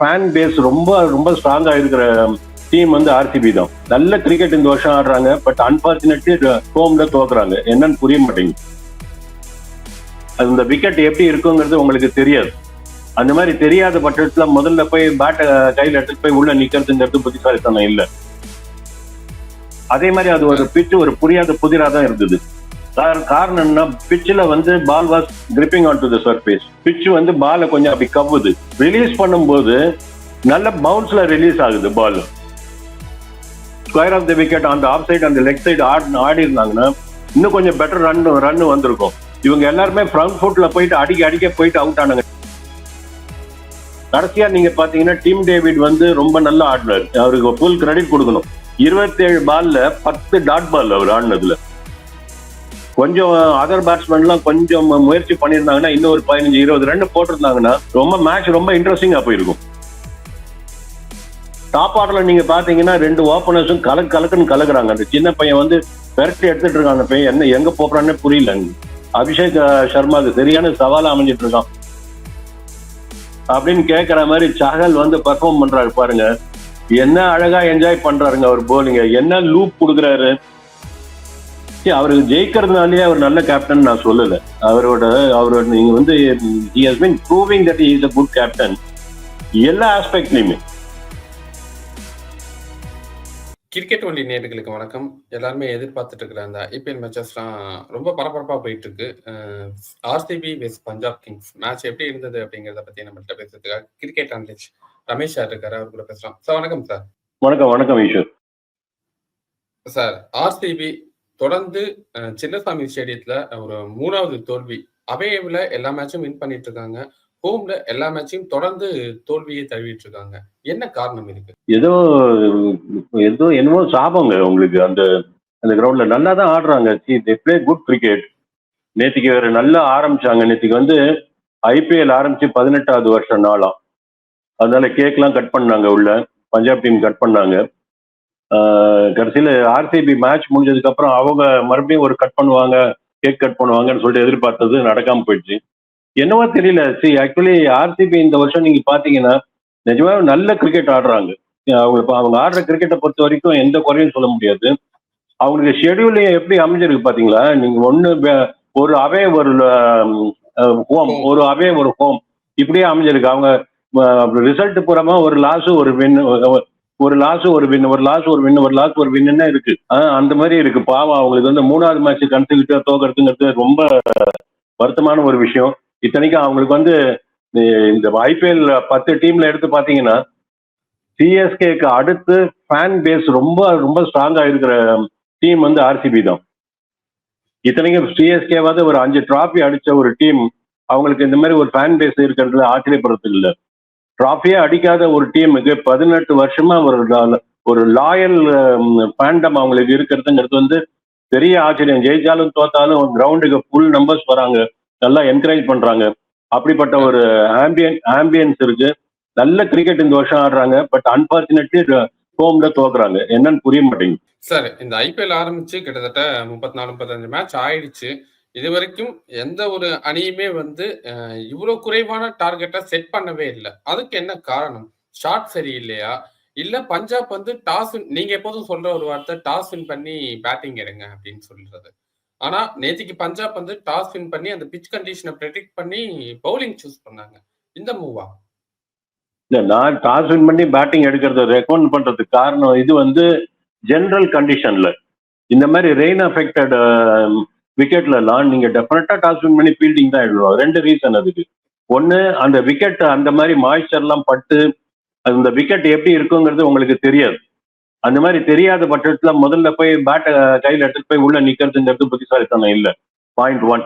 Fan base ரொம்ப ரொம்ப ஸ்ட்ராங்காக இருக்கிற டீம் வந்து ஆர்சிபி தான். நல்ல கிரிக்கெட் இந்த வருஷம் ஆடுறாங்க பட் அன்பார்ச்சுனேட்லி ஹோம்ல தோக்குறாங்க என்னன்னு புரிய மாட்டேங்குது. அது இந்த விக்கெட் எப்படி இருக்குங்கிறது உங்களுக்கு தெரியாது. அந்த மாதிரி தெரியாத பட்சத்துல முதல்ல போய் பேட்டை கையில எடுத்துட்டு போய் உள்ள நிக்கிறதுங்கிறது புத்திசாலித்தனம் இல்ல. அதே மாதிரி அது ஒரு பிச்சு ஒரு புரியாத புதிரா தான் இருந்தது. காரணம் என்ன? பிச்சில் வந்து ball was gripping on to the surface pitch வந்து பாலை கொஞ்சம் அப்படி கவ்வுது. ரிலீஸ் பண்ணும்போது நல்ல பவுன்ஸ்ல ரிலீஸ் ஆகுது ball square off the wicket அந்த ஆஃப் சைடு அந்த லெக் சைடு ஆடி ஆடி இருந்தாங்கன்னா இன்னும் கொஞ்சம் பெட்டர் ரன் ரன் வந்திருக்கும். இவங்க எல்லாருமே ஃப்ரண்ட் ஃபுட்ல போயிட்டு அடிக்க அடிக்க போயிட்டு அவுட் ஆனாங்க. கடைசியா நீங்க பாத்தீங்கன்னா டீம் டேவிட் வந்து ரொம்ப நல்லா ஆடினார். அவருக்கு ஃபுல் கிரெடிட் கொடுக்கணும். இருபத்தேழு பால்ல பத்து டாட் பால் அவர் ஆடினதுல. கொஞ்சம் அதர் பேட்ஸ்மேன்லாம் கொஞ்சம் முயற்சி பண்ணியிருந்தாங்கன்னா இன்னும் ஒரு பதினஞ்சு இருபது ரன் போட்டிருந்தாங்கன்னா ரொம்ப மேட்ச் ரொம்ப இன்ட்ரெஸ்டிங்கா போயிருக்கும். டாப் ஆர்டர்ல நீங்க பாத்தீங்கன்னா ரெண்டு ஓப்பனர்ஸும் கலக்கு கலக்குன்னு கலக்குறாங்க. அந்த சின்ன பையன் வந்து பெரட்டி எடுத்துட்டு இருக்கான். அந்த பையன் என்ன எங்க போறான்னு புரியல. அபிஷேக் சர்மாவுக்கு சர்மாக்கு சரியான சவால் அமைஞ்சிட்டு இருக்கான். அப்படின்னு கேட்குற மாதிரி சஹல் வந்து பெர்ஃபார்ம் பண்றாரு பாருங்க. என்ன அழகா என்ஜாய் பண்றாருங்க அவர் போலிங்க என்ன லூப் கொடுக்குறாரு. சீ, அவருக்கு ஜெயிக்கிறதுனாலே அவர் நல்ல கேப்டன் நான் சொல்லல. அவரோட அவரோட நீங்க வந்து he has been proving that is a good captain எல்லா ஆஸ்பெக்ட்லயுமே கிரிக்கெட் ஒன்லி நேர்களுக்கு வணக்கம். எல்லாருமே எதிர்பார்த்துட்டு இருக்கிற அந்த ஐபிஎல் மேட்சஸ்லாம் ரொம்ப பரபரப்பா போயிட்டு இருக்கு RCB vs Punjab kings match எப்படி இருந்தது அப்படிங்கறத பத்தி நம்மள்ட்ட பேசுறதுக்காக கிரிக்கெட் அனலிஸ்ட் ரமேஷ் சார் இருக்காரு. அவர் கூட பேசலாம். சார் வணக்கம் சார் வணக்கம் வணக்கம் ஈஸ்வர். சார் ஆர்சிபி தொடர்ந்து சின்னசாமி ஸ்டேடியத்துல ஒரு மூணாவது தோல்வி. அவையவில் எல்லா மேட்சும் வின் பண்ணிட்டு இருக்காங்க ஹோம்ல எல்லா மேட்சையும் தொடர்ந்து தோல்வியை தழுவிட்டு இருக்காங்க என்ன காரணம் இருக்கு? ஏதோ ஏதோ என்னமோ சாபங்க உங்களுக்கு அந்த அந்த கிரவுண்ட்ல நல்லா தான் ஆடுறாங்க. தி பிளே குட் கிரிக்கெட் நேத்திக்கு வேற நல்லா ஆரம்பிச்சாங்க. நேத்திக்கு வந்து ஐபிஎல் ஆரம்பிச்சு பதினெட்டாவது வருஷம் நாளாம் அதனால கேக்லாம் கட் பண்ணாங்க உள்ள. பஞ்சாப் டீம் கட் பண்ணாங்க. கடைசியில ஆர்சிபி மேட்ச் முடிஞ்சதுக்கு அப்புறம் அவங்க மறுபடியும் ஒரு கட் பண்ணுவாங்க கேக் கட் பண்ணுவாங்கன்னு சொல்லிட்டு எதிர்பார்த்தது நடக்காம போயிடுச்சு. என்னவோ தெரியல சி ஆக்சுவலி ஆர்சிபி இந்த வருஷம் நீங்க பாத்தீங்கன்னா நிஜமாவே நல்ல கிரிக்கெட் ஆடுறாங்க. அவங்க அவங்க ஆடுற கிரிக்கெட்டை பொறுத்த வரைக்கும் எந்த குறையும் சொல்ல முடியாது. அவங்களுக்கு ஷெடியூல் எப்படி அமைஞ்சிருக்கு பாத்தீங்களா நீங்க ஒண்ணு ஒரு அவே ஒரு ஹோம் ஒரு அவே ஒரு ஹோம் இப்படியே அமைஞ்சிருக்கு. அவங்க ரிசல்ட் பூராம ஒரு லாஸ் ஒரு வின் ஒரு லாஸ் ஒரு வின் ஒரு லாஸ் ஒரு வின் ஒரு லாஸ் ஒரு வின்னு இருக்கு. அந்த மாதிரி இருக்கு. பாவம் அவங்களுக்கு வந்து மூணாவது மேட்ச் கன்சிக்யூட்டிவா தோக்கிறதுங்கிறது ரொம்ப வருத்தமான ஒரு விஷயம். இத்தனைக்கும் அவங்களுக்கு வந்து இந்த ஐபிஎல் பத்து டீம்ல எடுத்து பாத்தீங்கன்னா சிஎஸ்கேக்கு அடுத்து ஃபேன் பேஸ் ரொம்ப ரொம்ப ஸ்ட்ராங்கா இருக்கிற டீம் வந்து ஆர்சிபி தான். இத்தனைக்கும் சிஎஸ்கேவாவது ஒரு அஞ்சு டிராஃபி அடிச்ச ஒரு டீம் அவங்களுக்கு இந்த மாதிரி ஒரு ஃபேன் பேஸ் இருக்கிறது ஆச்சரியப்படுறது இல்லை. டிராஃபியே அடிக்காத ஒரு டீமுக்கு பதினெட்டு வருஷமா ஒரு ஒரு லாயல் பேண்டம் அவங்களுக்கு இருக்கிறதுங்கிறது வந்து பெரிய ஆச்சரியம். ஜெயிச்சாலும் தோத்தாலும் கிரவுண்டுக்கு ஃபுல் நம்பர்ஸ் வராங்க. நல்லா என்கரேஜ் பண்றாங்க. அப்படிப்பட்ட ஒரு ஆம்பியன் ஆம்பியன்ஸ் இருக்கு. நல்ல கிரிக்கெட் இந்த வருஷம் ஆடுறாங்க. பட் அன்பார்ச்சுனேட்லி ஹோம்ல தோக்குறாங்க. என்னன்னு புரிய மாட்டேங்குது. சார் இந்த ஐபிஎல் ஆரம்பிச்சு கிட்டத்தட்ட முப்பத்தி நாலு முப்பத்தஞ்சு மேட்ச் ஆயிடுச்சு. இது வரைக்கும் எந்த ஒரு அணியுமே வந்து இவ்வளவு குறைவான டார்கெட்டை செட் பண்ணவே இல்லை. அதுக்கு என்ன காரணம்? ஷார்ட் சரியில்லையா இல்ல பஞ்சாப் வந்து டாஸ் நீங்க எப்போதும் சொல்ற ஒரு வார்த்தை டாஸ் வின் பண்ணி பேட்டிங் எடுங்க அப்படின்னு சொல்றது. ஆனா நேற்றுக்கு பஞ்சாப் வந்து டாஸ் வின் பண்ணி அந்த பிச் கண்டிஷனை ப்ரெடிக்ட் பண்ணி பவுலிங் சூஸ் பண்ணாங்க. இந்த மூவா இல்ல நான் டாஸ் வின் பண்ணி பேட்டிங் எடுக்கிறத ரெக்கமெண்ட் பண்றதுக்கு காரணம் இது வந்து ஜெனரல் கண்டிஷன்ல இந்த மாதிரி ரெயின் அஃபெக்டட் விக்கெட்ல எல்லாம் நீங்க டெஃபினட்டா டாஸ் வின் பண்ணி ஃபீல்டிங் தான் எழுதுவோம் ரெண்டு ரீசன் அதுக்கு. ஒன்னு அந்த விக்கெட் அந்த மாதிரி மாய்ச்சர் எல்லாம் பட்டு அந்த விக்கெட் எப்படி இருக்குங்கிறது உங்களுக்கு தெரியாது. அந்த மாதிரி தெரியாத பட்சத்துல முதல்ல போய் பேட்டை கையில் எடுத்துட்டு போய் உள்ள நிக்கிறதுங்கிறது புத்திசாலித்தனம் இல்லை. பாயிண்ட் ஒன்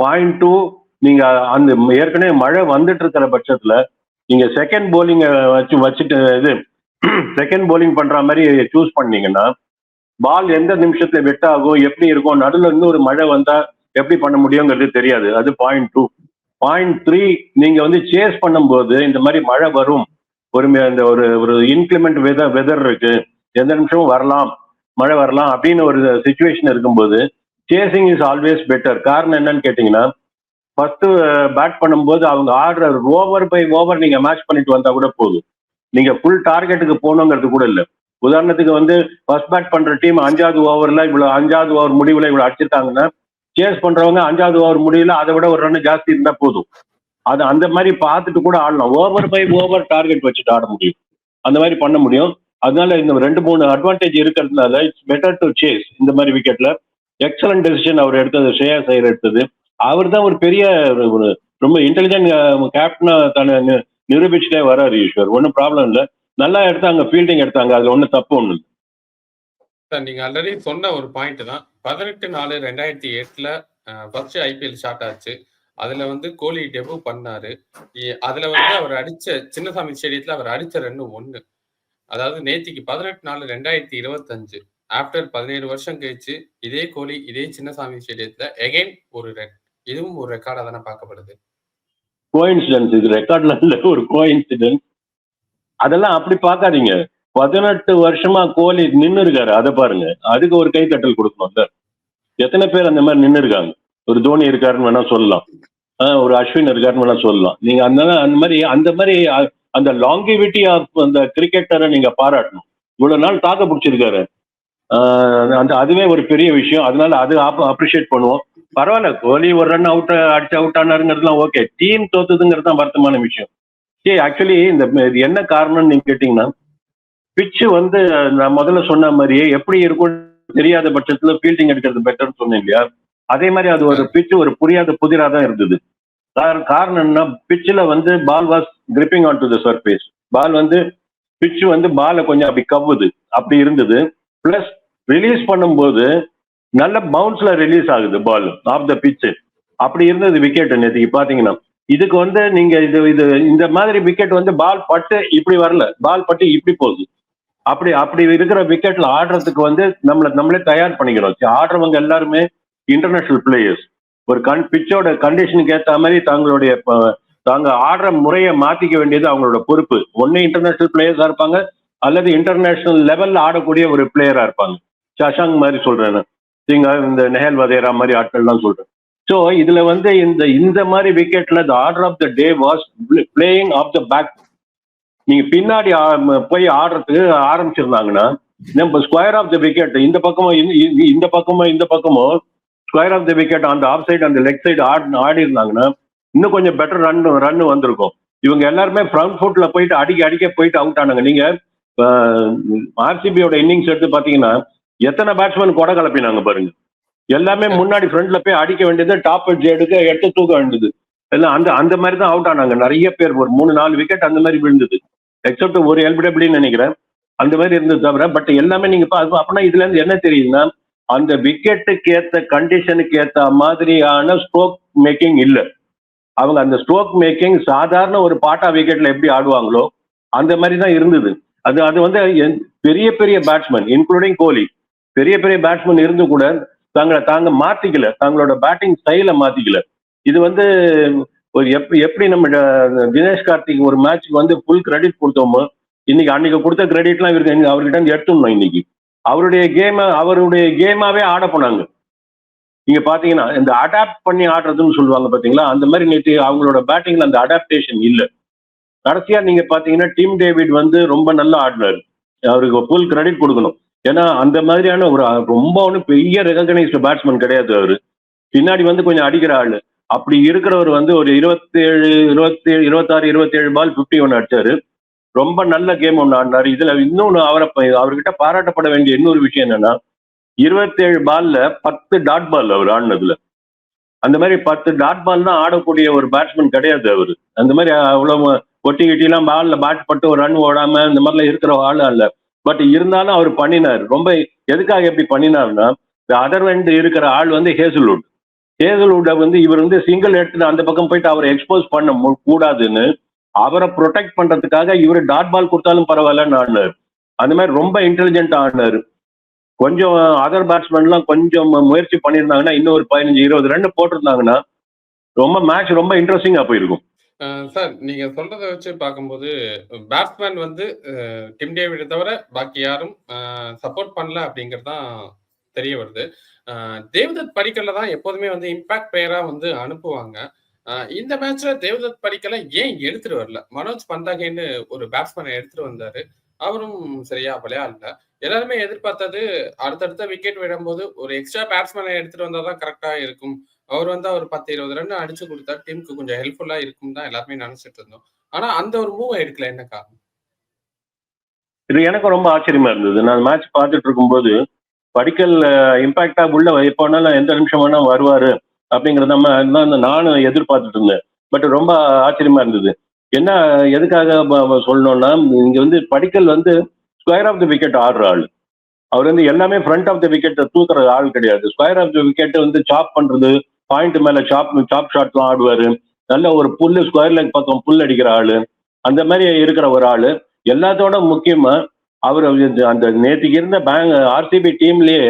பாயிண்ட் டூ நீங்க அந்த ஏற்கனவே மழை வந்துட்டு இருக்கிற பட்சத்துல நீங்க செகண்ட் போலிங்க வச்சு வச்சுட்டு இது செகண்ட் போலிங் பண்ற மாதிரி சூஸ் பண்ணீங்கன்னா பால் எந்த நிமிஷத்துல வெட் ஆகும் எப்படி இருக்கும் நடுவில் ஒரு மழை வந்தா எப்படி பண்ண முடியுங்கிறது தெரியாது. அது பாயிண்ட் டூ பாயிண்ட் த்ரீ நீங்க வந்து சேஸ் பண்ணும்போது இந்த மாதிரி மழை வரும். ஒரு இந்த ஒரு ஒரு இன்க்ளிமெண்ட் வெதர் வெதர் இருக்கு. எந்த நிமிஷமும் வரலாம் மழை வரலாம் அப்படின்னு ஒரு சுச்சுவேஷன் இருக்கும்போது சேசிங் இஸ் ஆல்வேஸ் பெட்டர் காரணம் என்னன்னு கேட்டீங்கன்னா ஃபர்ஸ்ட் பேட் பண்ணும்போது அவங்க ஆடுற ஓவர் பை ஓவர் நீங்க மேட்ச் பண்ணிட்டு வந்தா கூட போதும். நீங்க ஃபுல் டார்கெட்டுக்கு போகணுங்கிறது கூட இல்லை. உதாரணத்துக்கு வந்து ஃபர்ஸ்ட் பேட் பண்ற டீம் அஞ்சாவது ஓவர்ல இவ்வளவு அஞ்சாவது ஓவர் முடிவுல இவ்வளவு அடிச்சிருக்காங்கன்னா சேஸ் பண்றவங்க அஞ்சாவது ஓவர் முடிவுல அதை விட ஒரு ரன் ஜாஸ்தி இருந்தா போதும். அது அந்த மாதிரி பார்த்துட்டு கூட ஆடலாம். ஓவர் பை ஓவர் டார்கெட் வச்சுட்டு ஆட முடியும். அந்த மாதிரி பண்ண முடியும். அதனால இந்த ரெண்டு மூணு அட்வான்டேஜ் இருக்கிறதுனால இட்ஸ் பெட்டர் டு சேஸ் இந்த மாதிரி விக்கெட்ல எக்ஸலன்ட் டெசிஷன் அவர் எடுத்தது ஸ்ரேயா சைர் எடுத்தது. அவர் தான் ஒரு பெரிய ஒரு- ஒரு ரொம்ப இன்டெலிஜென்ட் கேப்டனா தன்னை நிரூபிச்சுட்டே வராரு ஈஸ்வர். ஒன்றும் ப்ராப்ளம் இல்லை. நல்லா எடுத்தாங்க ஃபீல்டிங் எடுத்தாங்க அதுல ஒன்றும் தப்பு ஒன்றும் இல்லை. சார் நீங்க ஆல்ரெடி சொன்ன ஒரு பாயிண்ட் தான். பதினெட்டு நாலு ரெண்டாயிரத்தி எட்டுல ஃபர்ஸ்ட் ஐபிஎல் ஸ்டார்ட் ஆச்சு. அதுல வந்து கோலி டெபு பண்ணாரு. அதுல வந்து அவர் அடிச்ச சின்னசாமி ஸ்டேடியத்துல அவர் அடிச்ச ரெண்டு ஒண்ணு. அதாவது நேத்திக்கு பதினெட்டு நாலு ரெண்டாயிரத்தி இருபத்தஞ்சு ஆஃப்டர் பதினேழு வருஷம் கழிச்சு இதே கோலி இதே சின்னசாமி ஸ்டேடியத்துல எகைன் ஒரு ரெட் இதுவும் ஒரு ரெக்கார்டா தானே பார்க்கப்படுது. கோயின்சிடன்ஸ் இது ரெக்கார்ட்ல ஒரு கோயின்சிடன்ஸ் அதெல்லாம் அப்படி பார்க்காதீங்க. பதினெட்டு வருஷமா கோலி நின்று இருக்காரு அதை பாருங்க. அதுக்கு ஒரு கை தட்டல் சார். எத்தனை பேர் அந்த மாதிரி நின்று இருக்காங்க ஒரு தோனி இருக்காருன்னு வேணா சொல்லலாம். ஒரு அஸ்வின் இருக்காருன்னு வேணா சொல்லலாம். நீங்க அந்த அந்த மாதிரி அந்த மாதிரி அ- அந்த லாங்கிவிட்டி ஆஃப் அந்த கிரிக்கெட்டரை நீங்க பாராட்டணும். இவ்வளவு நாள் தாக்க பிடிச்சிருக்காரு. அந்த அதுவே ஒரு பெரிய விஷயம். அதனால அது அப்ரிஷியேட் பண்ணுவோம். பரவாயில்ல. கோலி ஒரு ரன் அவுட் அடிச்சு அவுட் ஆனாருங்கிறதுலாம் ஓகே டீம் தோத்துதுங்கிறது தான் வருத்தமான விஷயம். சரி ஆக்சுவலி இந்த என்ன காரணம்னு நீங்க கேட்டீங்கன்னா பிச்சு வந்து நான் முதல்ல சொன்ன மாதிரியே எப்படி இருக்கும் தெரியாத பட்சத்துல ஃபீல்டிங் எடுக்கிறது பெட்டர்னு சொன்னேன் இல்லையா? அதே மாதிரி அது ஒரு பிச்சு ஒரு புரியாத புதிரா தான் இருந்தது. கார- காரணம் என்ன பிச்சில் வந்து ball was gripping on to the surface ball வந்து பிச்சு வந்து பாலை கொஞ்சம் அப்படி கவ்வுது. அப்படி இருந்தது. பிளஸ் ரிலீஸ் பண்ணும்போது நல்ல பவுன்ஸ்ல ரிலீஸ் ஆகுது பால் ஆஃப் த பிச்சு அப்படி இருந்தது விக்கெட் நேற்றுக்கு பாத்தீங்கன்னா இதுக்கு வந்து நீங்க இது இது இந்த மாதிரி விக்கெட் வந்து பால் பட்டு இப்படி வரல. பால் பட்டு இப்படி போகுது. அப்படி அப்படி இருக்கிற விக்கெட்ல ஆடுறதுக்கு வந்து நம்மளை நம்மளே தயார் பண்ணிக்கிறோம். ஆடுறவங்க எல்லாருமே இன்டர்நேஷனல் பிளேயர்ஸ் ஒரு கண் பிச்சோட கண்டிஷனுக்கு ஏற்ற மாதிரி தங்களுடைய தாங்க ஆடுற முறையை மாத்திக்க வேண்டியது அவங்களோட பொறுப்பு. ஒன்னு இன்டர்நேஷனல் பிளேயர்ஸா இருப்பாங்க அல்லது இன்டர்நேஷனல் லெவல்ல ஆடக்கூடிய ஒரு பிளேயரா இருப்பாங்க. சஷாங் மாதிரி சொல்றேன் நான். நீங்க இந்த நெஹல் வதேரா மாதிரி ஆட்கள்லாம் சொல்றேன். ஸோ இதுல வந்து இந்த இந்த மாதிரி விக்கெட்ல the order of the day was playing off the back நீங்க பின்னாடி போய் ஆடுறதுக்கு ஆரம்பிச்சிருந்தாங்கன்னா நம்ம ஸ்கொயர் ஆஃப் த விக்கெட் இந்த பக்கமும் இந்த பக்கமும் இந்த பக்கமும் ஸ்கொயர் ஆஃப் த விக்கெட் அந்த ஆஃப் சைடு அந்த லெக் சைடு ஆடி ஆடி இருந்தாங்கன்னா இன்னும் கொஞ்சம் பெட்டர் ரன் ரன் வந்திருக்கும். இவங்க எல்லாருமே ஃப்ரண்ட் ஃபுட்ல போயிட்டு அடிக்க அடிக்க போயிட்டு அவுட் ஆனாங்க. நீங்க ஆர்சிபியோட இன்னிங்ஸ் எடுத்து பாத்தீங்கன்னா எத்தனை பேட்ஸ்மேன் கொடை கலப்பினாங்க பாருங்க. எல்லாமே முன்னாடி ஃப்ரண்ட்ல போய் அடிக்க வேண்டியது டாப் எட்ஜ் எடுக்க எடுத்து தூக்க வேண்டியது. எல்லாம் அந்த அந்த மாதிரி தான் அவுட் ஆனாங்க. நிறைய பேர் ஒரு மூணு நாலு விக்கெட் அந்த மாதிரி விழுந்தது. எக்ஸப்ட் ஒரு எல்பிடபிள்னு நினைக்கிறேன். அந்த மாதிரி இருந்தது தவிர பட் எல்லாமே நீங்க அப்படின்னா இதுல இருந்து என்ன தெரியுதுன்னா அந்த விக்கெட்டுக்கு ஏத்த கண்டிஷனுக்கு ஏத்த மாதிரியான ஸ்ட்ரோக் மேக்கிங் இல்லை. அவங்க அந்த ஸ்ட்ரோக் மேக்கிங் சாதாரண ஒரு பாட்டா விக்கெட்ல எப்படி ஆடுவாங்களோ அந்த மாதிரி தான் இருந்தது. அது அது வந்து என்- பெரிய பெரிய பேட்ஸ்மேன் இன்க்ளூடிங் கோலி பெரிய பெரிய பேட்ஸ்மேன் இருந்து கூட தாங்க தாங்க மாத்திக்கல தங்களோட பேட்டிங் ஸ்டைல மாத்திக்கல. இது வந்து ஒரு எப் எப்படி நம்ம தினேஷ் கார்த்திக் ஒரு மேட்ச்க்கு வந்து ஃபுல் கிரெடிட் கொடுத்தோமோ இன்னைக்கு அன்னைக்கு கொடுத்த கிரெடிட்லாம் இவருக்கு அவர்கிட்ட இருந்து எடுத்துடணும் இன்னைக்கு. அவருடைய கேம அவருடைய கேமாவே ஆட போனாங்க. நீங்க பாத்தீங்கன்னா இந்த அடாப்ட் பண்ணி ஆடுறதுன்னு சொல்லுவாங்க பாத்தீங்களா அந்த மாதிரி நேற்று அவங்களோட பேட்டிங்ல அந்த அடாப்டேஷன் இல்லை. கடைசியா நீங்க பாத்தீங்கன்னா டீம் டேவிட் வந்து ரொம்ப நல்லா ஆடினாரு அவருக்கு ஃபுல் கிரெடிட் கொடுக்கணும். ஏன்னா அந்த மாதிரியான ஒரு ரொம்ப ஒன்றும் பெரிய ரெகக்னைஸ்டு பேட்ஸ்மேன் கிடையாது அவரு. பின்னாடி வந்து கொஞ்சம் அடிக்கிற ஆளு. அப்படி இருக்கிறவர் வந்து ஒரு இருபத்தேழு இருபத்தேழு இருபத்தாறு இருபத்தேழு பால் ஃபிஃப்டி ஒன்று அடிச்சாரு. ரொம்ப நல்ல கேம் ஒன்று ஆடினாரு. இதுல இன்னொன்று அவரை அவர்கிட்ட பாராட்டப்பட வேண்டிய இன்னொரு விஷயம் என்னன்னா இருபத்தேழு பால்ல பத்து டாட் பால் அவர் ஆடினதுல. அந்த மாதிரி பத்து டாட் பால் தான் ஆடக்கூடிய ஒரு பேட்ஸ்மேன் கிடையாது அவர். அந்த மாதிரி அவ்வளவு ஒட்டி கிட்டிலாம் பால்ல பேட் பட்டு ஒரு ரன் ஓடாம இந்த மாதிரிலாம் இருக்கிற ஆளு அல்ல பட் இருந்தாலும் அவர் பண்ணினார். ரொம்ப எதுக்காக எப்படி பண்ணினார்னா அதர் வெண்ட் இருக்கிற ஆள் வந்து ஹேசல்வுட். ஹேசல்வுட்டை வந்து இவர் வந்து சிங்கிள் எடுத்து அந்த பக்கம் போயிட்டு அவரை எக்ஸ்போஸ் பண்ண கூடாதுன்னு அவரை ப்ரொடெக்ட் பண்றதுக்காக இவர் டாட் பால் கொடுத்தாலும் பரவாயில்லன்னு ஆடினார். அந்த மாதிரி ரொம்ப இன்டெலிஜென்ட் ஆடினார். கொஞ்சம் அதர் பேட்ஸ்மேன்லாம் கொஞ்சம் முயற்சி பண்ணியிருந்தாங்கன்னா இன்னும் ஒரு பதினஞ்சு இருபது ரன் போட்டிருந்தாங்கன்னா ரொம்ப மேட்ச் ரொம்ப இன்ட்ரெஸ்டிங்காக போயிருக்கும். சார் நீங்க சொல்றதை வச்சு பார்க்கும்போது பேட்ஸ்மேன் வந்து அஹ், டிம் டேவிட தவிர பாக்கி யாரும் சப்போர்ட் பண்ணல அப்படிங்கிறது தான் தெரிய வருது. தேவதத் படிக்கல தான் எப்போதுமே வந்து இம்பாக்ட் பிளேயரா வந்து அனுப்புவாங்க. இந்த மேட்ச்ல தேவதத் படிக்கல ஏன் எடுத்துட்டு வரல? மனோஜ் பந்தாகேன்னு ஒரு பேட்ஸ்மேனை எடுத்துட்டு வந்தாரு. அவரும் சரியா விளையாடல. எல்லாருமே எதிர்பார்த்தது அடுத்தடுத்த விக்கெட் விடும்போது ஒரு எக்ஸ்ட்ரா பேட்ஸ்மேனை எடுத்துட்டு வந்தாதான் கரெக்டா இருக்கும். அவர் வந்து ஒரு பத்து இருபது ரன் அடிச்சு கொடுத்தா டீமுக்கு கொஞ்சம் ஹெல்ப்ஃபுல்லா இருக்கும் தான் எல்லாருமே நினைச்சிட்டு இருந்தோம். ஆனா அந்த ஒரு மூவ் எடுக்கல என்ன காரணம்? இது எனக்கு ரொம்ப ஆச்சரியமா இருந்தது. நான் மேட்ச் பார்த்துட்டு இருக்கும்போது படிக்கல் இம்பாக்டா உள்ள எப்போனாலும் எந்த நிமிஷம் வேணா வருவாரு அப்படிங்கிறத நம்ம நானும் எதிர்பார்த்துட்டு இருந்தேன். பட் ரொம்ப ஆச்சரியமா இருந்தது. என்ன எதுக்காக சொல்லணும்னா இங்க வந்து படிக்கல் வந்து ஸ்கொயர் ஆஃப் த விக்கெட் ஆடுற ஆள். அவர் வந்து எல்லாமே ஃப்ரண்ட் ஆஃப் த விக்கெட்டை தூக்குற ஆள் கிடையாது. ஸ்கொயர் ஆஃப் த விக்கெட் வந்து சாப் பண்றது பாயிண்ட் மேல சாப் சாப் ஷாட்லாம் ஆடுவாரு. நல்ல ஒரு புல்லு ஸ்கொயர் லெக் பக்கம் புல் அடிக்கிற ஆளு. அந்த மாதிரி இருக்கிற ஒரு ஆளு. எல்லாத்தோட முக்கியமா அவர் அந்த நேற்றுக்கு இருந்த பேங்க் ஆர்சிபி டீம்லயே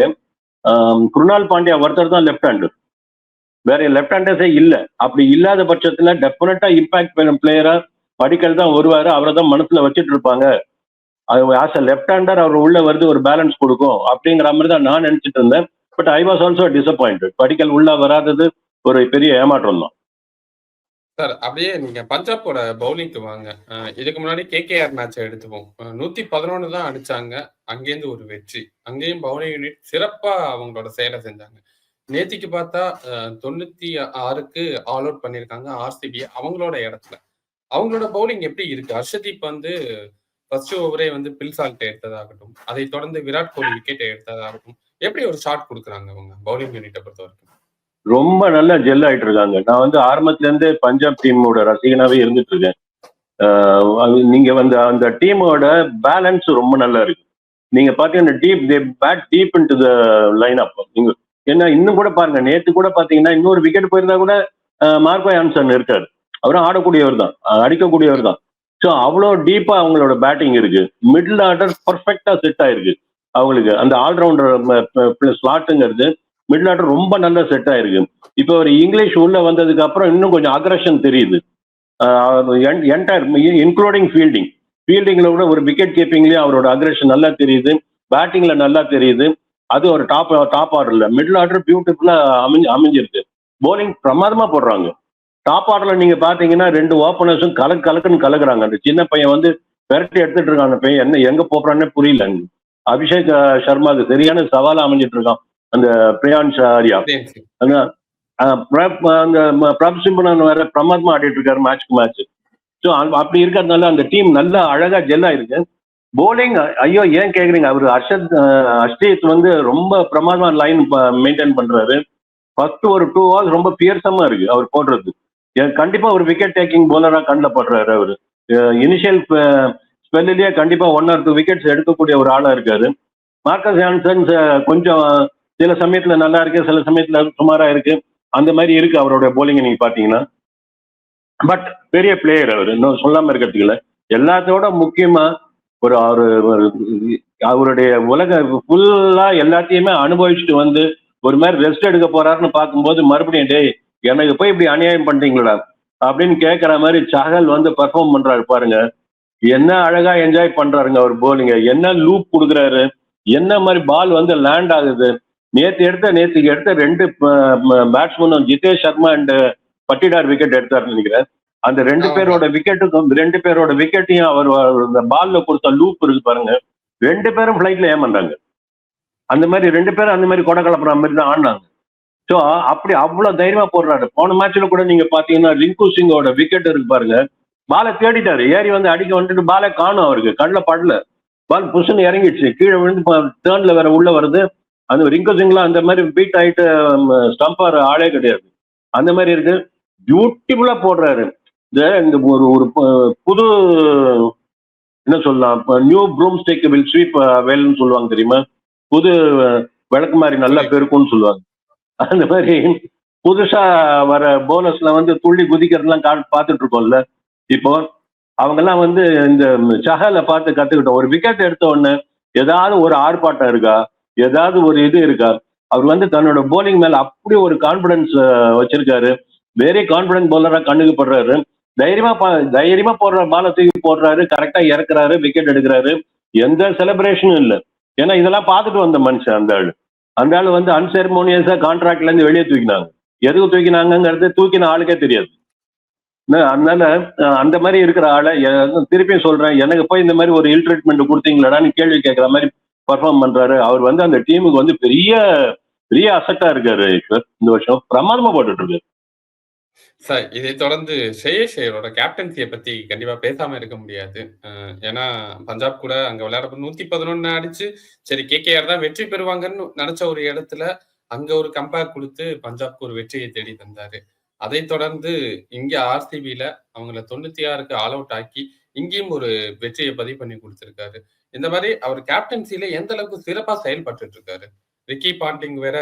குருணால் பாண்டியா ஒருத்தர் தான் லெஃப்ட் ஹேண்டு வேற லெஃப்ட் ஹேண்டர்ஸே இல்லை. அப்படி இல்லாத பட்சத்துல டெஃபினட்டா இம்பாக்ட் பிளேயரா படிக்கல் தான் வருவாரு. அவரை தான் மனசுல வச்சுட்டு இருப்பாங்க. அது ஆஸ் அ லெஃப்ட் ஹேண்டர் அவர் உள்ள வருது ஒரு பேலன்ஸ் கொடுக்கும். அப்படிங்கிற மாதிரி தான் நான் நினைச்சிட்டு இருந்தேன். But I was also disappointed Padikkal உள்ள வராதது ஒரு பெரிய ஏமாற்றம் தான் சார் அப்படியே நீங்க பஞ்சாபோட பவுலிங்க்கு வாங்க. இதுக்கு முன்னாடி கேகேஆர் மேட்ச் எடுத்துப்போம். நூத்தி பதினொன்னு தான் அடிச்சாங்க. அங்கேருந்து ஒரு வெற்றி. அங்கேயும் பவுலிங் யூனிட் சிறப்பா அவங்களோட செயலை செஞ்சாங்க. நேத்திக்கு பார்த்தா தொண்ணூத்தி ஆறுக்கு ஆல் அவுட் பண்ணியிருக்காங்க ஆர்சிபி அவங்களோட இடத்துல. அவங்களோட பவுலிங் எப்படி இருக்கு? ஹர்ஷதீப் வந்து ஃபர்ஸ்ட் ஓவரே வந்து பில்சால்ட் எடுத்ததாகட்டும் அதை தொடர்ந்து விராட் கோலி விக்கெட் எடுத்ததாகட்டும் எப்படி ஒரு ஷாட் கொடுக்குறாங்க அவங்க பவுலிங் யூனிட்டை பொறுத்த வரைக்கும் ரொம்ப நல்லா ஜெல் ஆயிட்டு இருக்காங்க. நான் வந்து ஆரம்பத்துல இருந்தே பஞ்சாப் டீமோட ரசிகனாவே இருந்துட்டு இருக்கேன். அது நீங்க வந்து அந்த டீமோட பேலன்ஸ் ரொம்ப நல்லா இருக்கு. நீங்க பாத்தீங்கன்னா deep the bat deep into the line up நீங்க ஏன்னா இன்னும் கூட பாருங்க நேத்து கூட பாத்தீங்கன்னா இன்னொரு விக்கெட் போயிருந்தா கூட மார்க்கோ ஆன்சன் இருக்காரு. அவரும் ஆடக்கூடியவர் தான் அடிக்கக்கூடியவர் தான். ஸோ அவ்வளோ டீப்பா அவங்களோட பேட்டிங் இருக்கு. மிடில் ஆர்டர் பர்ஃபெக்டா செட் ஆயிருக்கு. அவங்களுக்கு அந்த ஆல்ரவுண்டர் ஸ்லாட்டுங்கிறது மிடில் ஆர்டர் ரொம்ப நல்லா செட் ஆயிருக்கு. இப்போ ஒரு இங்கிலீஷ் உள்ள வந்ததுக்கு அப்புறம் இன்னும் கொஞ்சம் அக்ரஷன் தெரியுது. என்டையர் இன்க்ளூடிங் ஃபீல்டிங் ஃபீல்டிங்கில் கூட ஒரு விக்கெட் கீப்பிங்லேயே அவரோட அக்ரஷன் நல்லா தெரியுது. பேட்டிங்ல நல்லா தெரியுது. அது ஒரு டாப் டாப் ஆர்டர்ல மிடில் ஆர்டர் பியூட்டிஃபுல்லா அமைஞ்சு அமைஞ்சிருக்கு. போலிங் பிரமாதமா போடுறாங்க. டாப் ஆர்டர்ல நீங்க பாத்தீங்கன்னா ரெண்டு ஓப்பனர்ஸும் கலக்கு கலக்குன்னு கலக்குறாங்க. அந்த சின்ன பையன் வந்து விரட்டி எடுத்துட்டு இருக்கான் அந்த பையன் என்ன எங்க போறான்னே புரியல. அபிஷேக் அஹ், சர்மாக்கு சரியான சவாலா அமைஞ்சிட்டு இருக்கான் அந்த ஆரியா. பிரியன் சிங். அந்த பிரப் அந்த ம- பிரப் சிம்பனன் வேற பிரமாதமா ஆடிட்டு இருக்காரு மேட்ச்க்கு மேட்ச் ஸோ அப்படி இருக்கிறதுனால அந்த டீம் நல்லா அழகா ஜெல்லா இருக்கு போலிங் ஐயோ ஏன் கேக்குறீங்க? அவர் அர்ஷத் அஹ், அர்ஷித் வந்து ரொம்ப பிரமாதமா லைன் மெயின்டைன் பண்றாரு. ஃபர்ஸ்ட் ஒரு டூ ஹவர்ஸ் ரொம்ப பியர்சமா இருக்கு அவர் போடுறது. கண்டிப்பா ஒரு விக்கெட் டேக்கிங் போலரா கண்ணில் படுறாரு அவர். இனிஷியல் ஸ்பெல்லிலேயே கண்டிப்பா ஒன் ஆர் டூ விக்கெட்ஸ் எடுக்கக்கூடிய ஒரு ஆளா இருக்காரு. மார்க்கஸ் ஜான்சன் கொஞ்சம் சில சமயத்துல நல்லா இருக்கு சில சமயத்துல சுமாரா இருக்கு. அந்த மாதிரி இருக்கு அவரோட போலிங் நீங்க பாத்தீங்கன்னா. பட் பெரிய பிளேயர் அவர். இன்னும் சொல்லாம இருக்கிறதுக்கு எல்லாத்தோட முக்கியமா ஒரு அவரு ஒரு அவருடைய உலக ஃபுல்லா எல்லாத்தையுமே அனுபவிச்சுட்டு வந்து ஒரு மாதிரி ரெஸ்ட் எடுக்க போறாருன்னு பார்க்கும்போது மறுபடியும் டேய் எனக்கு போய் இப்படி அநியாயம் பண்றீங்களா? அப்படின்னு கேட்குற மாதிரி சஹல் வந்து பெர்ஃபார்ம் பண்றாரு பாருங்க. என்ன அழகா என்ஜாய் பண்றாருங்க அவர் போலிங்க என்ன லூப் கொடுக்குறாரு. என்ன மாதிரி பால் வந்து லேண்ட் ஆகுது. நேத்து எடுத்த நேத்துக்கு எடுத்த ரெண்டு பேட்ஸ்மேனும் ஜிதேஷ் சர்மா அண்ட் பட்டிடார் விக்கெட் எடுத்தாருன்னு நினைக்கிறேன். அந்த ரெண்டு. பேரோட விக்கெட்டுக்கும் ரெண்டு பேரோட விக்கெட்டையும் அவர் அந்த பால்ல கொடுத்த லூப் இருக்கு பாருங்க. ரெண்டு பேரும் ஃபிளைட்ல ஏமாந்தாங்க. அந்த மாதிரி ரெண்டு பேரும் அந்த மாதிரி கொடை கலப்புற மாதிரி தான் ஆடினாங்க. ஸோ அப்படி அவ்வளவு தைரியமா போடுறாரு. போன மேட்ச்ல கூட நீங்க பாத்தீங்கன்னா ரிங்கு சிங்கோட விக்கெட் இருக்கு பாருங்க. பாலை தேடிட்டாரு. ஏறி வந்து அடிக்க வந்துட்டு பாலை காணும் அவருக்கு. கண்ணில் படல. பால் புஷுன்னு இறங்கிடுச்சு. கீழே விழுந்து டேர்ன்ல வேற உள்ள வருது. அந்த ரிங்கு சிங்லாம் அந்த மாதிரி பீட் ஆயிட்டு ஸ்டம்பர் ஆளே கிடையாது. அந்த மாதிரி இருக்கு. பியூட்டிஃபுல்லா போடுறாரு. இந்த ஒரு ஒரு புது என்ன சொல்லலாம் new broom stick will sweep வெல்னு சொல்லுவாங்க தெரியுமா? புது விளக்கு மாதிரி நல்லா பெருக்கும்னு சொல்லுவாங்க. அந்த மாதிரி புதுசா வர போனஸ்ல வந்து துள்ளி குதிக்கிறதுலாம் கா பார்த்துட்டு இருக்கோம்ல இப்போ அவங்கெல்லாம் வந்து இந்த சஹல பார்த்து கத்துக்கிட்டோம். ஒரு விக்கெட் எடுத்த உடனே ஏதாவது ஒரு ஆர்ப்பாட்டம் இருக்கா? ஏதாவது ஒரு இது இருக்கா? அவர் வந்து தன்னோட போலிங் மேல அப்படி ஒரு கான்பிடன்ஸ் வச்சிருக்காரு. வெரி கான்பிடன்ட் போலரா கண்ணுக்கு படுறாரு. தைரியமா பா- தைரியமா போடுற பாலை தூக்கி போடுறாரு. கரெக்டா இறக்குறாரு விக்கெட் எடுக்கிறாரு. எந்த செலிப்ரேஷனும் இல்லை. ஏன்னா இதெல்லாம் பார்த்துட்டு வந்த மனுஷன் அந்த ஆள். அந்த ஆள் வந்து அன்செரமோனியஸா கான்ட்ராக்ட்ல இருந்து வெளியே தூக்கினாங்க. எதுக்கு தூக்கினாங்கிறது தூக்கின ஆளுக்கே தெரியாது. அதனால அந்த மாதிரி இருக்கிற ஆளை திருப்பியும் சொல்றேன் எனக்கு போய் இந்த மாதிரி ஒரு இல் ட்ரீட்மெண்ட் கொடுத்தீங்களாடான்னு கேள்வி கேட்குற மாதிரி பர்ஃபார்ம் பண்றாரு. அவர் வந்து அந்த டீமுக்கு வந்து பெரிய பெரிய அசட்டா இருக்காரு ஈஸ்வர் இந்த வருஷம். பிரமாதமா போட்டுட்டு இருக்காரு. சார் இதை தொடர்ந்து ஷேயஸ் ஐயரோட கேப்டன்சியை பத்தி கண்டிப்பா பேசாம இருக்க முடியாது. ஏன்னா பஞ்சாப் கூட அங்க விளையாட நூத்தி பதினொன்னு அடிச்சு சரி கே கேஆர் தான் வெற்றி பெறுவாங்கன்னு நினைச்ச ஒரு இடத்துல அங்க ஒரு கம்பேர் கொடுத்து பஞ்சாப்க்கு ஒரு வெற்றியை தேடி தந்தாரு. அதை தொடர்ந்து இங்க ஆர்சிபியில அவங்கள தொண்ணூத்தி ஆறுக்கு ஆல் அவுட் ஆக்கி இங்கேயும் ஒரு வெற்றியை பதிவு பண்ணி கொடுத்திருக்காரு. இந்த மாதிரி அவர் கேப்டன்சில எந்த அளவுக்கு சிறப்பா செயல்பட்டு இருக்காரு ரிக்கி பாண்டிங் வேற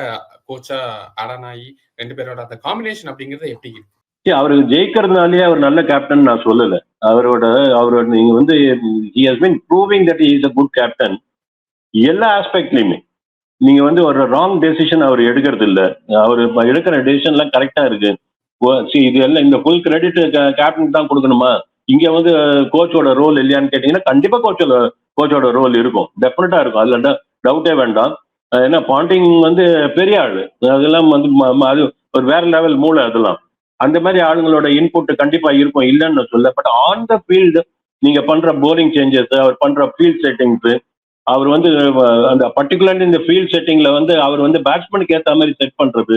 கோச்சா அடன் ஆகி ரெண்டு பேரோட அந்த காம்பினேஷன் அப்படிங்கறது எப்படி இருக்கு? சரி, ஜெயிக்கிறதுனாலே அவர் நல்ல கேப்டன் நான் சொல்லல. அவரோட அவரோட நீங்க வந்து he has been proving that is a good captain எல்லா ஆஸ்பெக்ட்லயுமே நீங்க வந்து ஒரு ராங் டெசிஷன் அவர் எடுக்கிறது இல்ல. அவர் எடுக்கிற டெசிஷன்லாம் கரெக்டா இருக்கு. ஓ, இது எல்லாம் இந்த ஃபுல் கிரெடிட் கேப்டன் தான் கொடுக்கணுமா? இங்க வந்து கோச்சோட ரோல் இல்லையான்னு கேட்டீங்கன்னா கண்டிப்பா கோச்சோட கோச்சோட ரோல் இருக்கும். டெஃபினட்டா இருக்கும். அதுல டவுட்டே வேண்டாம். ஏன்னா பாண்டிங் வந்து பெரிய ஆள். அதெல்லாம் வந்து ம- ம- அது ஒரு வேற லெவல் மூளை அதெல்லாம். அந்த மாதிரி ஆளுங்களோட இன்புட் கண்டிப்பா இருக்கும் இல்லைன்னு நான் சொல்ல பட் ஆன் த ஃபீல்டு நீங்க பண்ற போலிங் சேஞ்சஸ் அவர் பண்ற ஃபீல்ட் செட்டிங்ஸ் அவர் வந்து அந்த பர்டிகுலர்லி இந்த ஃபீல்ட் செட்டிங்ல வந்து அவர் வந்து பேட்ஸ்மேனுக்கு ஏற்ற மாதிரி செட் பண்றது.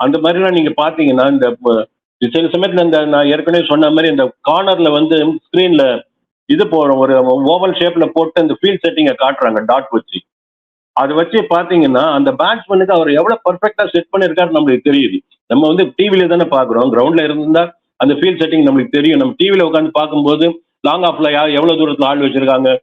அந்த மாதிரிலாம் நீங்க பாத்தீங்கன்னா இந்த சில சமயத்துல இந்த நான் ஏற்கனவே சொன்ன மாதிரி இந்த கார்னர்ல வந்து ஸ்கிரீன்ல இது போறோம் ஒரு ஓவல் ஷேப்ல போட்டு இந்த ஃபீல்ட் செட்டிங்கை காட்டுறாங்க டாட் வச்சு. அது வச்சு பாத்தீங்கன்னா அந்த பேட்ஸ்மேனுக்கு அவர் எவ்வளவு பர்ஃபெக்டா செட் பண்ணிருக்காரு நம்மளுக்கு தெரியுது. நம்ம வந்து டிவில தானே பாக்குறோம். கிரவுண்ட்ல இருந்தா அந்த ஃபீல்ட் செட்டிங் நம்மளுக்கு தெரியும். நம்ம டிவில உட்காந்து பார்க்கும்போது லாங் ஆஃப்ல யார் எவ்வளவு தூரத்துல ஆள் வச்சிருக்காங்க?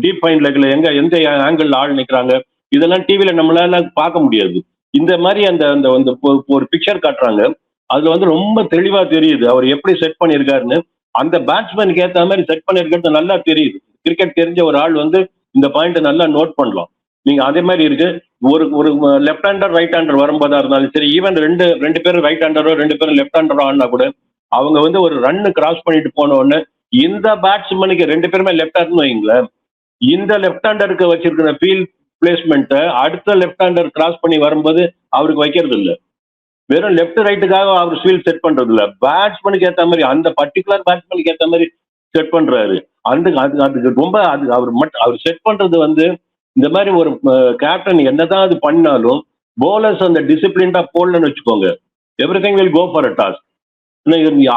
டீப் ஃபைன் லெக்ல எங்க எந்த ஆங்கிள் ஆள் நிக்கிறாங்க? இதெல்லாம் டிவில நம்மளால பார்க்க முடியாது. இந்த மாதிரி அந்த அந்த அந்த ஒரு- ஒரு பிக்சர் காட்டுறாங்க. அதுல வந்து ரொம்ப தெளிவா தெரியுது. அவர் எப்படி செட் பண்ணியிருக்காருன்னு அந்த பேட்ஸ்மேனுக்கு ஏற்ற மாதிரி செட் பண்ணியிருக்கிறது நல்லா தெரியுது. கிரிக்கெட் தெரிஞ்ச ஒரு ஆள் வந்து இந்த பாயிண்ட் நல்லா நோட் பண்ணலாம். நீங்க அதே மாதிரி இருக்கு. ஒரு ஒரு லெஃப்ட் ஹேண்டர் ரைட் ஹேண்டர் வரும்போதா இருந்தாலும் சரி ஈவன் ரெண்டு ரெண்டு பேரும் ரைட் ஹேண்டரோ ரெண்டு பேரும் லெஃப்ட் ஹேண்டரோ ஆனா கூட அவங்க வந்து ஒரு ரன் கிராஸ் பண்ணிட்டு போனோடனே இந்த பேட்ஸ்மேனுக்கு ரெண்டு பேருமே லெஃப்ட் ஹேண்டர்னு வைங்களேன் இந்த லெஃப்ட் ஹேண்டருக்கு வச்சிருக்கிற ஃபீல்ட் பிளேஸ்மெண்ட்டை அடுத்த லெஃப்ட் ஹேண்டர் கிராஸ் பண்ணி வரும்போது அவருக்கு வைக்கிறது இல்லை வெறும் லெஃப்ட் ரைட்டுக்காக அவர் ஃபீல்ட் செட் பண்றது இல்ல பேட்ஸ்மேனுக்கு ஏற்ற மாதிரி அந்த பர்டிகுலர் பேட்ஸ்மேனுக்கு ஏற்ற மாதிரி செட் பண்றாரு. அந்த அதுக்கு அதுக்கு ரொம்ப அது அவர் மட்டும் அவர் செட் பண்றது வந்து இந்த மாதிரி ஒரு கேப்டன் என்னதான் அது பண்ணாலும் போலர்ஸ் அந்த டிசிப்ளின்டா போடலன்னு வச்சுக்கோங்க. Everything will go for a toss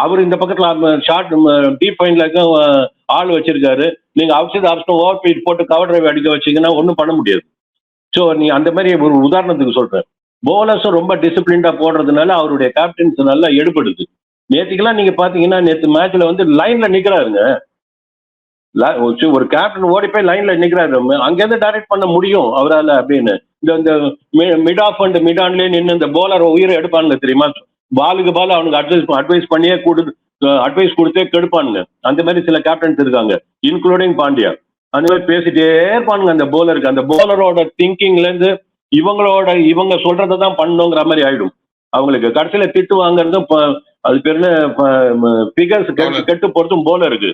அவர் இந்த பக்கத்தில் ஷார்ட் டீப் பாயிண்ட்லக்கும் ஆள் வச்சிருக்காரு. நீங்க outside option over beat போட்டு கவர் டிரைவ் அடிக்க வச்சீங்கன்னா ஒன்றும் பண்ண முடியாது. ஸோ நீ அந்த மாதிரி ஒரு உதாரணத்துக்கு சொல்றேன். போலர்ஸும் ரொம்ப டிசிப்ளின்டா போடுறதுனால அவருடைய கேப்டன்ஸ் நல்லா எடுபடுது. நேற்றுக்கெல்லாம் நீங்க பாத்தீங்கன்னா நேற்று மேட்ச்ல வந்து லைன்ல நிக்கிறாருங்க. ஒரு- கேப்டன் ஓடி போய் லைன்ல நிக்கிறாரு. அங்கேருந்து டைரக்ட் பண்ண முடியும் அவரால அப்படின்னு. இந்த இந்த மிட் ஆஃப் அண்ட் மிட் ஆன்லயே நின்று இந்த போலர் உயிரை எடுப்பானுங்க தெரியுமா? பாலுக்கு பால் அவனுக்கு அட்வைஸ் அட்வைஸ் பண்ணியே கொடு அட்வைஸ் கொடுத்தே கெடுப்பானுங்க. அந்த மாதிரி சில கேப்டன்ஸ் இருக்காங்க இன்க்ளூடிங் பாண்டியா. அந்த மாதிரி பேசிட்டே இருப்பானுங்க அந்த போலருக்கு அந்த போலரோட திங்கிங்ல இருந்து இவங்களோட இவங்க சொல்றதை தான் பண்ணணுங்கிற மாதிரி ஆயிடும். அவங்களுக்கு கடைசியில திட்டு வாங்குறதும் அது பேர் ஃபிகர்ஸ் கெட்டு கெட்டு போறதும் போலருக்கு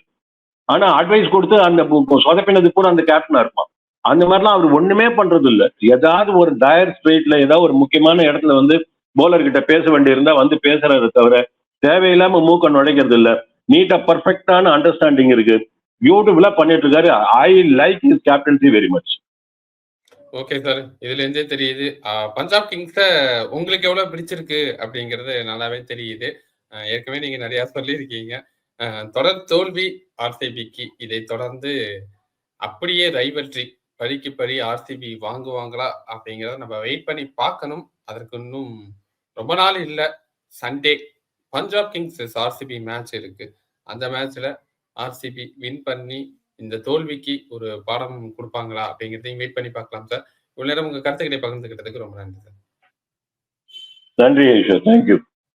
ஆனா அட்வைஸ் கொடுத்து அந்த சொதப்பினது கூட அந்த கேப்டனா இருப்பான். அந்த மாதிரிலாம் அவர் ஒண்ணுமே பண்றது இல்லை ஏதாவது ஒரு டயர் ஸ்ட்ரெயிட்ல ஏதாவது ஒரு முக்கியமான இடத்துல வந்து போலர் கிட்ட பேச வேண்டியிருந்தா வந்து பேசுறாரு தவிர தேவையில்லாம மூக்க நுழைக்கிறது இல்லை நீட்டா பர்ஃபெக்டான அண்டர்ஸ்டாண்டிங் இருக்கு. பியூட்டிஃபுல்லா பண்ணிட்டு இருக்காரு I like his captaincy very much okay sir இதுல இருந்தே தெரியுது. பஞ்சாப் கிங்ஸ உங்களுக்கு எவ்வளவு பிடிச்சிருக்கு அப்படிங்கறது நல்லாவே தெரியுது. ஏற்கனவே நீங்க நிறைய சொல்லியிருக்கீங்க. தொடர் தோல்வி ஆர்சிபிக்கு இதை தொடர்ந்து அப்படியே ரைவல்ரி பழிக்கு பழி ஆர்சிபி வாங்குவாங்களா அப்படிங்கிறத நம்ம வெயிட் பண்ணி பார்க்கணும். அதற்கு இன்னும் ரொம்ப நாள் இல்லை. Sunday Punjab Kings RCB match இருக்கு. அந்த மேட்ச்ல ஆர்சிபி வின் பண்ணி இந்த தோல்விக்கு ஒரு பாடம் கொடுப்பாங்களா அப்படிங்கிறதையும் வெயிட் பண்ணி பார்க்கலாம் சார். இவ்வளவு நேரம் உங்க கருத்துக்களை பகிர்ந்துக்கிட்டதுக்கு ரொம்ப நன்றி சார். நன்றி ஐஷா. தேங்க்யூ